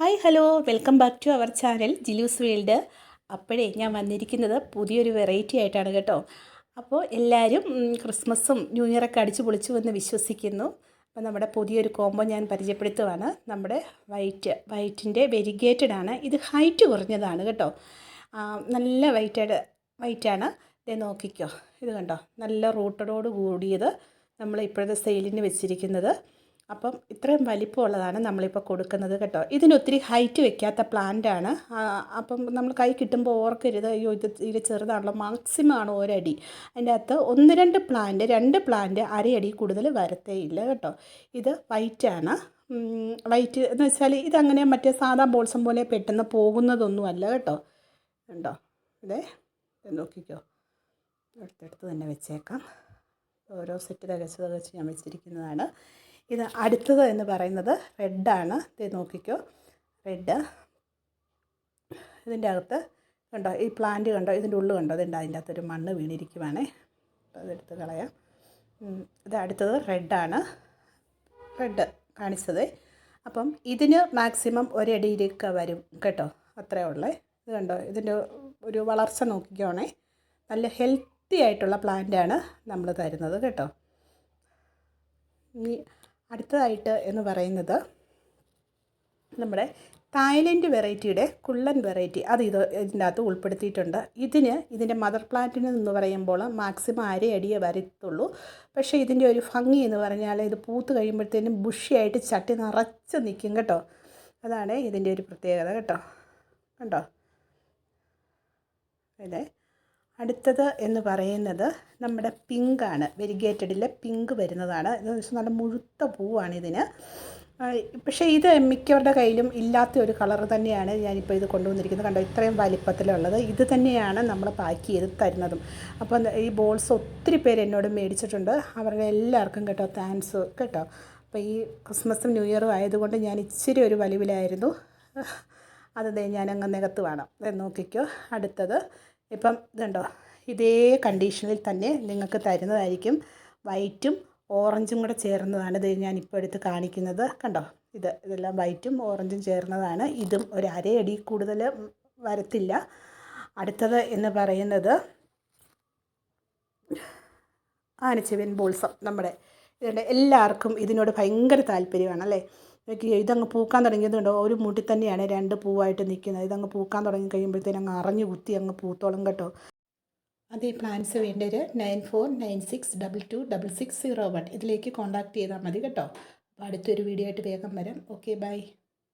Hi hello. Welcome back to our channel Jilu's world. അപ്പോഴേ ഞാൻ വന്നിരിക്കുന്നത് പുതിയൊരു വെറൈറ്റി ആയിട്ടാണ് കേട്ടോ. അപ്പോൾ എല്ലാവരും ക്രിസ്മസും ന്യൂ ഇയറൊക്കെ അടിച്ചു പൊളിച്ചു വന്ന് വിശ്വസിക്കുന്നു. അപ്പോൾ നമ്മുടെ പുതിയൊരു കോംബോ ഞാൻ പരിചയപ്പെടുത്തുവാണ്. നമ്മുടെ വൈറ്റ് വൈറ്റിന്റെ വെരിഗേറ്റഡ് ആണ്. ഇത് ഹൈറ്റ് കുറഞ്ഞതാണ് കേട്ടോ. നല്ല വൈറ്റഡ് വൈറ്റാണ്. ഇത് നോക്കിക്കോ. ഇത് കണ്ടോ? നല്ല റൂട്ടഡോട് കൂടിയത് നമ്മൾ ഇപ്പോഴത്തെ സെയിലിന് വെച്ചിരിക്കുന്നത്. അപ്പം ഇത്രയും വലിപ്പമുള്ളതാണ് നമ്മളിപ്പോൾ കൊടുക്കുന്നത് കേട്ടോ. ഇതിനൊത്തിരി ഹൈറ്റ് വെക്കാത്ത പ്ലാന്റാണ് അപ്പം നമ്മൾ കൈ കിട്ടുമ്പോൾ ഓർക്കരുത്. അയ്യോ ഇത് ഇതിൽ ചെറുതാണല്ലോ. മാക്സിമം ആണ് ഒരടി. അതിന്റെ അകത്ത് ഒന്ന് രണ്ട് പ്ലാന്റ് രണ്ട് പ്ലാന്റ് അരയടി കൂടുതൽ വരത്തേ ഇല്ല കേട്ടോ. ഇത് വൈറ്റാണ് വൈറ്റ് എന്ന് വെച്ചാൽ ഇതങ്ങനെ മറ്റേ സാധാ ബോൾസം പോലെ പെട്ടെന്ന് പോകുന്നതൊന്നുമല്ല കേട്ടോ. ഉണ്ടോ ഇതേ നോക്കിക്കോ. അടുത്തടുത്ത് തന്നെ വെച്ചേക്കാം. ഓരോ സെറ്റ് തികച്ച് തികച്ച് ഞാൻ വെച്ചിരിക്കുന്നതാണ്. ഇത് അടുത്തത് എന്ന് പറയുന്നത് റെഡാണ് ഇത് നോക്കിക്കോ. റെഡ് ഇതിന്റെ അകത്ത് കണ്ടോ ഈ പ്ലാന്റ് കണ്ടോ ഇതിന്റെ ഉള്ളു കണ്ടോ അതുണ്ട് അതിന്റെ അകത്തൊരു മണ്ണ് വീണിരിക്കുവാണേ. അപ്പോൾ അതെടുത്ത് കളയാം. ഇത് അടുത്തത് റെഡാണ് റെഡ് കാണിച്ചത്. അപ്പം ഇതിന് മാക്സിമം ഒരടിയിലേക്ക് വരും കേട്ടോ അത്രേ ഉള്ളേ. ഇത് കണ്ടോ ഇതിന്റെ ഒരു വളർച്ച നോക്കിക്കോണേ. നല്ല ഹെൽത്തി ആയിട്ടുള്ള പ്ലാന്റാണ് നമ്മൾ തരുന്നത് കേട്ടോ. ഇനി അടുത്തതായിട്ട് എന്ന് പറയുന്നത് നമ്മുടെ തായ്ലൻഡ് വെറൈറ്റിയുടെ കുള്ളൻ വെറൈറ്റി. അത് ഇത് ഇതിന്റെ അകത്ത് ഉൾപ്പെടുത്തിയിട്ടുണ്ട്. ഇതിന് ഇതിന്റെ മദർ പ്ലാന്റിന് എന്ന് പറയുമ്പോൾ മാക്സിമം അരയടിയെ വരത്തുള്ളൂ. പക്ഷേ ഇതിന്റെ ഒരു ഭംഗി എന്ന് പറഞ്ഞാൽ ഇത് പൂത്ത് കഴിയുമ്പോഴത്തേനും ബുഷിയായിട്ട് ചട്ടി നിറച്ച് നിൽക്കും കേട്ടോ. അതാണ് ഇതിന്റെ ഒരു പ്രത്യേകത കേട്ടോ. കണ്ടോ? അതെ. അടുത്തത് എന്ന് പറയുന്നത് നമ്മുടെ പിങ്കാണ്. വെരിഗേറ്റഡിലെ പിങ്ക് വരുന്നതാണ്. എന്ന് വെച്ചാൽ നല്ല മുഴുത്ത പൂവാണ് ഇതിന്. പക്ഷേ ഇത് മിക്കവരുടെ കയ്യിലും ഇല്ലാത്ത ഒരു കളർ തന്നെയാണ് ഞാനിപ്പോൾ ഇത് കൊണ്ടുവന്നിരിക്കുന്നത്. കണ്ടോ ഇത്രയും വലിപ്പത്തിലുള്ളത്. ഇത് തന്നെയാണ് നമ്മൾ പാക്ക് ചെയ്ത് തരുന്നതും. അപ്പം ഈ ബോൾസ് ഒത്തിരി പേര് എന്നോട് മേടിച്ചിട്ടുണ്ട്. അവരുടെ എല്ലാവർക്കും കേട്ടോ താങ്ക്സ് കേട്ടോ. അപ്പോൾ ഈ ക്രിസ്മസും ന്യൂ ഇയറും ആയതുകൊണ്ട് ഞാൻ ഇച്ചിരി ഒരു വലിവിലായിരുന്നു. അത് ഞാനങ്ങ് നികത്ത് വേണം നോക്കിക്കോ. അടുത്തത്. ഇപ്പം ഇതുണ്ടോ? ഇതേ കണ്ടീഷനിൽ തന്നെ നിങ്ങൾക്ക് തരുന്നതായിരിക്കും. വൈറ്റും ഓറഞ്ചും കൂടെ ചേർന്നതാണ് ഇത് ഞാനിപ്പോൾ എടുത്ത് കാണിക്കുന്നത്. കണ്ടോ? ഇത് ഇതെല്ലാം വൈറ്റും ഓറഞ്ചും ചേർന്നതാണ്. ഇതും ഒരു അരയടി കൂടുതൽ വരത്തില്ല. അടുത്തത് എന്ന് പറയുന്നത് ആനച്ചെവിയൻ ബോൾസം നമ്മുടെ ഇതുണ്ട്. എല്ലാവർക്കും ഇതിനോട് ഭയങ്കര താല്പര്യമാണ് അല്ലേ? നോക്കി ഇതങ്ങ് പൂക്കാൻ തുടങ്ങിയതുണ്ടോ ഒരു മുടി തന്നെയാണ് രണ്ട് പൂവായിട്ട് നിൽക്കുന്നത്. ഇതങ്ങ് പൂക്കാൻ തുടങ്ങി കഴിയുമ്പോഴത്തേനും അങ്ങ് അറിഞ്ഞു കുത്തി അങ്ങ് പൂത്തോളം കേട്ടോ. അതേ പ്ലാൻസ് വേണ്ടവർ nine four nine six double two double six zero one ഇതിലേക്ക് കോൺടാക്ട് ചെയ്താൽ മതി കേട്ടോ. അപ്പോൾ അടുത്തൊരു വീഡിയോ ആയിട്ട് വേഗം വരാം. Okay bye